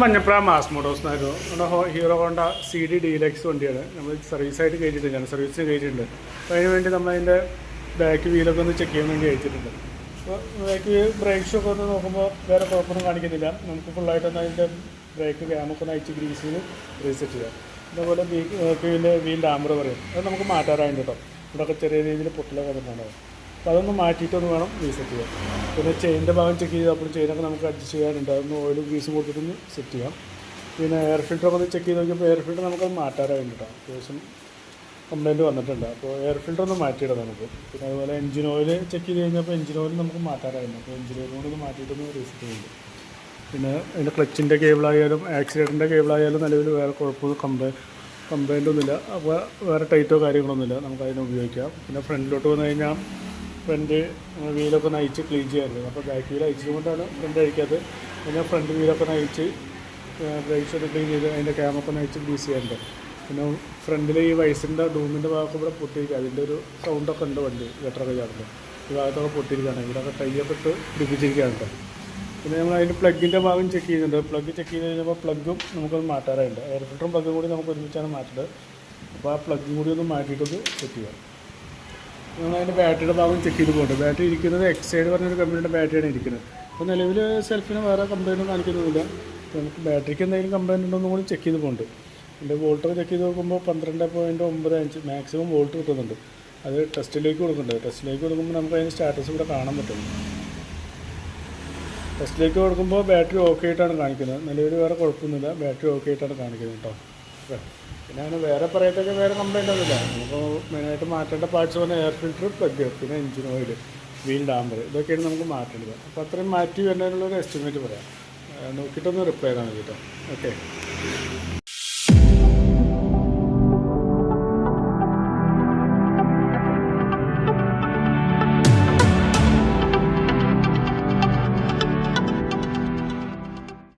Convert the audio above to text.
Manjapra mass motors എന്നായിരുന്നു നമ്മുടെ Hero Honda C D deluxe വണ്ടിയാണ്. നമ്മൾ സർവീസായിട്ട് കയറ്റിയിട്ടുണ്ട് ഞാൻ സർവീസിന് കയറ്റിയിട്ടുണ്ട് അപ്പോൾ അതിന് വേണ്ടി നമ്മൾ അതിന്റെ ബാക്ക് വീലൊക്കെ ഒന്ന് ചെക്ക് ചെയ്യാൻ വേണ്ടി അയച്ചിട്ടുണ്ട് അപ്പോൾ ബാക്ക് ബ്രേക്ക് ഷോക്ക് ഒന്ന് നോക്കുമ്പോൾ വേറെ കുഴപ്പമൊന്നും കാണിക്കുന്നില്ല. നമുക്ക് ഫുള്ളായിട്ടൊന്ന് അതിന്റെ ബ്രേക്ക് ക്യാമൊക്കെ ഒന്ന് അയച്ച് ഗ്രീസിൽ റീസെറ്റ് ചെയ്യാം. അതേപോലെ വീലിന്റെ വീലിന്റെ ഡാമർ പറയും. അത് നമുക്ക് മാറ്റാറായിട്ട് കേട്ടോ ഇവിടെയൊക്കെ ചെറിയ രീതിയിൽ പൊട്ടലൊക്കെ വന്നിട്ടുണ്ടാവും അപ്പോൾ അതൊന്ന് മാറ്റിയിട്ടൊന്ന് വേണം റീസെറ്റ് ചെയ്യാൻ. പിന്നെ ചെയിന്റെ ഭാഗം ചെക്ക് ചെയ്ത് ചെയ്തപ്പോൾ ചെയിനൊക്കെ നമുക്ക് അഡ്ജസ്റ്റ് ചെയ്യാനുണ്ട്. അതൊന്ന് ഓയിലും ഗ്രീസും കൊടുത്തിട്ടൊന്ന് സെറ്റ് ചെയ്യാം. പിന്നെ എയർ ഫിൽറ്ററൊക്കെ ഒന്ന് ചെക്ക് ചെയ്ത് നോക്കിയപ്പോൾ എയർ ഫിൽറ്റർ നമുക്കത് മാറ്റാൻ വേണ്ടിയിട്ടാണ് അത്യാവശ്യം കംപ്ലൈന്റ് വന്നിട്ടുണ്ട്. അപ്പോൾ എയർ ഫിൽറ്റർ ഒന്ന് മാറ്റിയിടാം നമുക്ക്. പിന്നെ അതുപോലെ എഞ്ചിൻ ഓയിൽ ചെക്ക് ചെയ്ത് കഴിഞ്ഞപ്പോൾ എഞ്ചിൻ ഓയിൽ നമുക്ക് മാറ്റാറായിരുന്നു. അപ്പോൾ എഞ്ചിൻ ഓയിൽ കൊണ്ട് മാറ്റിയിട്ടൊന്ന് റീസെറ്റ് ചെയ്യുന്നുണ്ട് പിന്നെ അതിന്റെ ക്ലച്ചിന്റെ കേബിളായാലും ആക്സിഡന്റിന്റെ കേബിളായാലും നിലവിൽ വേറെ കുഴപ്പമൊന്നും കംപ്ലൈ കംപ്ലൈന്റ് ഒന്നുമില്ല അപ്പോൾ വേറെ ടൈറ്റോ കാര്യങ്ങളൊന്നുമില്ല. നമുക്ക് അതിനെ ഉപയോഗിക്കാം. പിന്നെ ഫ്രണ്ടിലോട്ട് വന്നു കഴിഞ്ഞാൽ ഫ്രണ്ട് വീലൊക്കെ നയിച്ച് ക്ലീൻ ചെയ്യാറുണ്ട് അപ്പോൾ ബാക്ക് വീൽ അയച്ചതുകൊണ്ടാണ് ഫ്രണ്ട് അഴിക്കാത്തത്. പിന്നെ ഫ്രണ്ട് വീലൊക്കെ നയിച്ച് ബ്രേക്സൊക്കെ ബ്രേക്സ് ക്ലീൻ ചെയ്ത് അതിന്റെ ക്യാമൊക്കെ നയിച്ച് ഗ്രീസ് ചെയ്യാറുണ്ട്. പിന്നെ ഫ്രണ്ടിൽ ഈ വയസ്സിന്റെ ഡൂമിന്റെ ഭാഗമൊക്കെ ഇവിടെ പൊട്ടിയിരിക്കുക. അതിന്റെ ഒരു സൗണ്ടൊക്കെ ഉണ്ട് വണ്ടി. ഗട്ടറൊക്കെ ചാടുന്നത് ഈ ഭാഗത്തൊക്കെ പൊട്ടിയിരിക്കുകയാണ്. ഇവിടെയൊക്കെ ടൈയൊക്കെ ഇട്ട് പിടിപ്പിച്ചിരിക്കുകയാണ് കേട്ടോ. പിന്നെ നമ്മൾ അതിന്റെ പ്ലഗിന്റെ ഭാഗം ചെക്ക് ചെയ്യുന്നുണ്ട്. പ്ലഗ് ചെക്ക് ചെയ്ത് കഴിഞ്ഞപ്പോൾ പ്ലഗും നമുക്കത് മാറ്റാറുണ്ട് എയർ ഫിൽറ്ററും പ്ലഗും കൂടി നമുക്ക് ഒരുമിച്ചാണ് മാറ്റേണ്ടത്. അപ്പോൾ ആ പ്ലഗും കൂടി ഒന്ന് മാറ്റിയിട്ടൊന്ന് സെറ്റ് ചെയ്യാം. നമ്മൾ അതിന്റെ ബാറ്ററിയുടെ ഭാഗം ചെക്ക് ചെയ്ത് പോകുന്നുണ്ട് ബാറ്ററി ഇരിക്കുന്നത് എക്സൈഡ് പറഞ്ഞൊരു കമ്പനിയുടെ ബാറ്ററിയാണ് ഇരിക്കുന്നത്. അപ്പോൾ നിലവിൽ സെൽഫിന് വേറെ കംപ്ലൈന്റ് കാണിക്കുന്നൊന്നുമില്ല. അപ്പോൾ നമുക്ക് ബാറ്ററിക്ക് എന്തെങ്കിലും കംപ്ലൈന്റ് ഉണ്ടോ എന്നും കൂടി ചെക്ക് ചെയ്ത് പോകുന്നുണ്ട് എന്റെ വോൾട്ട് ചെക്ക് ചെയ്ത് നോക്കുമ്പോൾ പന്ത്രണ്ട് പോയിന്റ് ഒമ്പത് അഞ്ച് മാക്സിമം വോൾട്ട് കിട്ടുന്നുണ്ട്. അത് ടെസ്റ്റിലേക്ക് കൊടുക്കുന്നുണ്ട്. ടെസ്റ്റിലേക്ക് കൊടുക്കുമ്പോൾ നമുക്ക് അതിന്റെ സ്റ്റാറ്റസ് ഇവിടെ കാണാൻ പറ്റും. ടെസ്റ്റിലേക്ക് കൊടുക്കുമ്പോൾ ബാറ്ററി ഓക്കെ ആയിട്ടാണ് കാണിക്കുന്നത്. നിലവിൽ വേറെ കുഴപ്പമൊന്നുമില്ല. ബാറ്ററി ഓക്കെ ആയിട്ടാണ് കാണിക്കുന്നത് കേട്ടോ. പിന്നെ അങ്ങനെ വേറെ പറയത്തൊക്കെ വേറെ കംപ്ലൈന്റ് ഒന്നുമില്ല. നമുക്ക് മെയിനായിട്ട് മാറ്റേണ്ട പാർട്സ് പറഞ്ഞാൽ എയർ ഫിൽറ്റർ പ്ലഗ് പിന്നെ എഞ്ചിൻ ഓയിൽ വീൽ ഡാമ്പർ ഇതൊക്കെയാണ് നമുക്ക് മാറ്റേണ്ടത്. അപ്പോൾ അത്രയും മാറ്റി വരുന്നതിനുള്ളൊരു എസ്റ്റിമേറ്റ് പറയാം. നോക്കിയിട്ടൊന്ന് റിപ്പയർ ആണ് കേട്ടോ ഓക്കെ